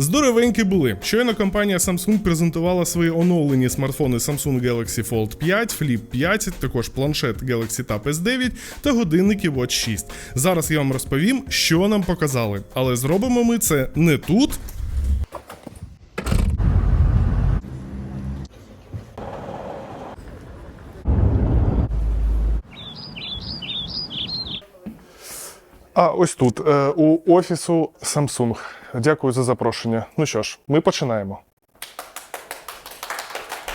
Здоровенькі були. Щойно компанія Samsung презентувала свої оновлені смартфони Samsung Galaxy Fold 5, Flip 5, також планшет Galaxy Tab S9 та годинники Watch 6. Зараз я вам розповім, що нам показали, але зробимо ми це не тут. А ось тут, е, у офісу Samsung. Дякую за запрошення. Ну що ж, ми починаємо.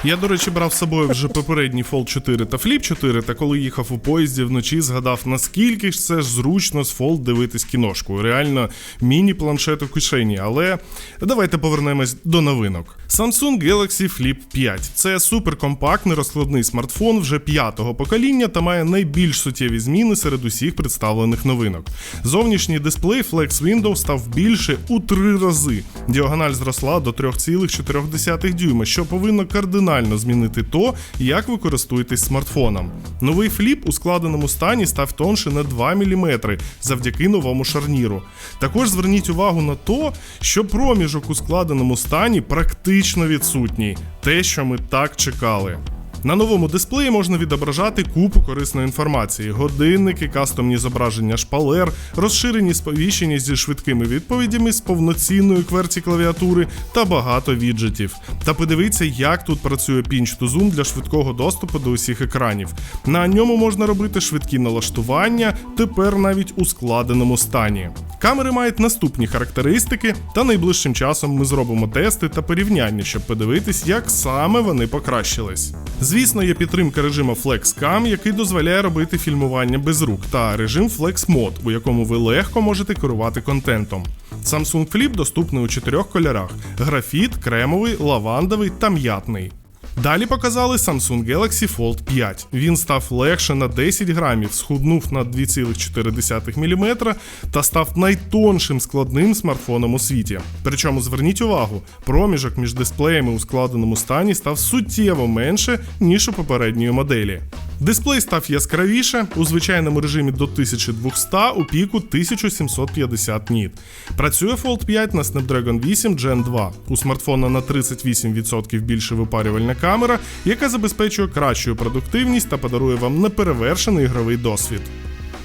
Я, до речі, брав з собою вже попередній Fold 4 та Flip 4, та коли їхав у поїзді вночі, згадав, наскільки ж це ж зручно з Fold дивитись кіношку. Реально міні-планшет у кишені. Але давайте повернемось до новинок. Samsung Galaxy Flip 5 це суперкомпактний розкладний смартфон вже п'ятого покоління та має найбільш суттєві зміни серед усіх представлених новинок. Зовнішній дисплей Flex Window став більше у три рази. Діагональ зросла до 3,4 дюйма, що повинно кардинально змінити то, як ви користуєтесь смартфоном. Новий фліп у складеному стані став тонше на 2 мм завдяки новому шарніру. Також зверніть увагу на то, що проміжок у складеному стані практично відсутній, те, що ми так чекали. На новому дисплеї можна відображати купу корисної інформації: годинники, кастомні зображення шпалер, розширені сповіщення зі швидкими відповідями з повноцінної кверті клавіатури та багато віджитів. Та подивіться, як тут працює Pinch to Zoom для швидкого доступу до усіх екранів. На ньому можна робити швидкі налаштування, тепер навіть у складеному стані. Камери мають наступні характеристики, та найближчим часом ми зробимо тести та порівняння, щоб подивитись, як саме вони покращились. Звісно, є підтримка режиму FlexCam, який дозволяє робити фільмування без рук, та режим FlexMod, у якому ви легко можете керувати контентом. Samsung Flip доступний у чотирьох кольорах: графіт, кремовий, лавандовий та м'ятний. Далі показали Samsung Galaxy Fold 5. Він став легше на 10 грамів, схуднув на 2,4 мм та став найтоншим складним смартфоном у світі. Причому зверніть увагу, проміжок між дисплеями у складеному стані став суттєво менше, ніж у попередньої моделі. Дисплей став яскравіше у звичайному режимі до 1200, у піку 1750 ніт. Працює Fold 5 на Snapdragon 8 Gen 2. У смартфона на 38% більше випарювальна камера, яка забезпечує кращу продуктивність та подарує вам неперевершений ігровий досвід.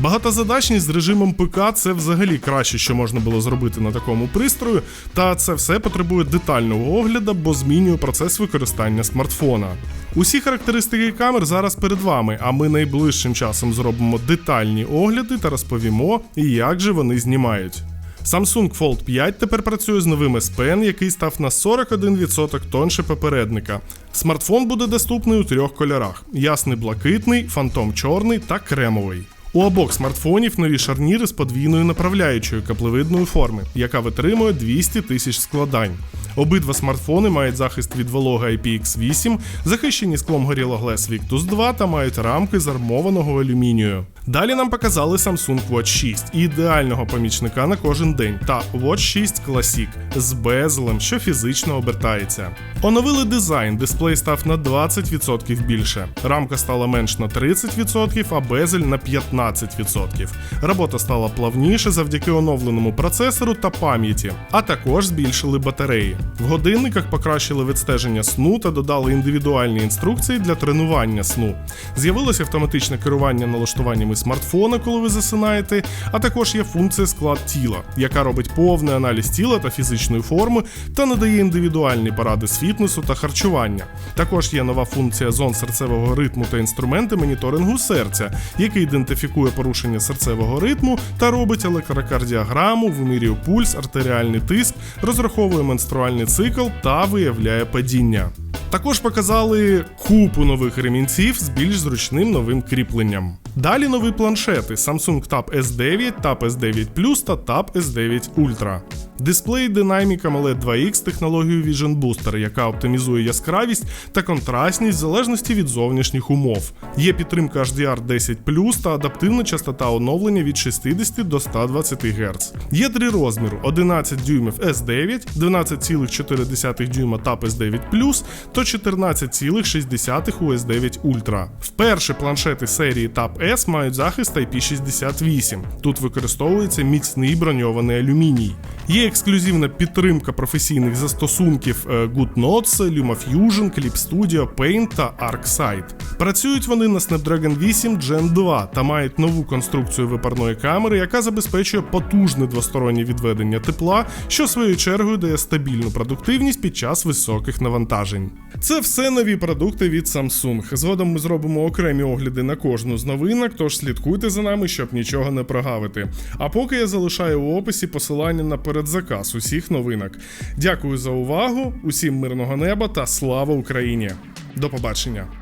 Багатозадачність з режимом ПК це взагалі краще, що можна було зробити на такому пристрою, та це все потребує детального огляду, бо змінює процес використання смартфона. Усі характеристики камер зараз перед вами, а ми найближчим часом зробимо детальні огляди та розповімо, як же вони знімають. Samsung Fold 5 тепер працює з новим S Pen, який став на 41% тонше попередника. Смартфон буде доступний у трьох кольорах: ясний блакитний, фантом чорний та кремовий. У обох смартфонів нові шарніри з подвійною направляючою каплевидної форми, яка витримує 200 тисяч складань. Обидва смартфони мають захист від вологи IPX8, захищені склом Gorilla Glass Victus 2 та мають рамки з армованого алюмінію. Далі нам показали Samsung Watch 6, ідеального помічника на кожен день, та Watch 6 Classic з безелем, що фізично обертається. Оновили дизайн, дисплей став на 20% більше. Рамка стала менш на 30%, а безель на 15%. Робота стала плавніше завдяки оновленому процесору та пам'яті, а також збільшили батареї. В годинниках покращили відстеження сну та додали індивідуальні інструкції для тренування сну. З'явилося автоматичне керування налаштуваннями смартфона, коли ви засинаєте, а також є функція склад тіла, яка робить повний аналіз тіла та фізичної форми та надає індивідуальні поради з фітнесу та харчування. Також є нова функція зон серцевого ритму та інструменти моніторингу серця, який ідентифікує порушення серцевого ритму та робить електрокардіограму, вимірює пульс, артеріальний тиск, розраховує менструальний цикл та виявляє падіння. Також показали купу нових ремінців з більш зручним новим кріпленням. Далі нові планшети Samsung Tab S9, Tab S9 Plus та Tab S9 Ultra. Дисплей Dynamic AMOLED 2X з технологією Vision Booster, яка оптимізує яскравість та контрастність в залежності від зовнішніх умов. Є підтримка HDR 10 та адаптивна частота оновлення від 60 до 120 Гц. Є три розміри: 11 дюймів S9, 12,4 дюйма Tab S9 та 14,6 у S9 Ultra. Вперше планшети серії Tab S мають захист IP68. Тут використовується міцний броньований алюміній. Є ексклюзивна підтримка професійних застосунків е, GoodNotes, LumaFusion, Clip Studio, Paint та ArcSight. Працюють вони на Snapdragon 8 Gen 2 та мають нову конструкцію випарної камери, яка забезпечує потужне двостороннє відведення тепла, що своєю чергою дає стабільну продуктивність під час високих навантажень. Це все нові продукти від Samsung. Згодом ми зробимо окремі огляди на кожну з новинок, тож слідкуйте за нами, щоб нічого не прогавити. А поки я залишаю у описі посилання на передзаказ усіх новинок. Дякую за увагу, усім мирного неба та слава Україні! До побачення!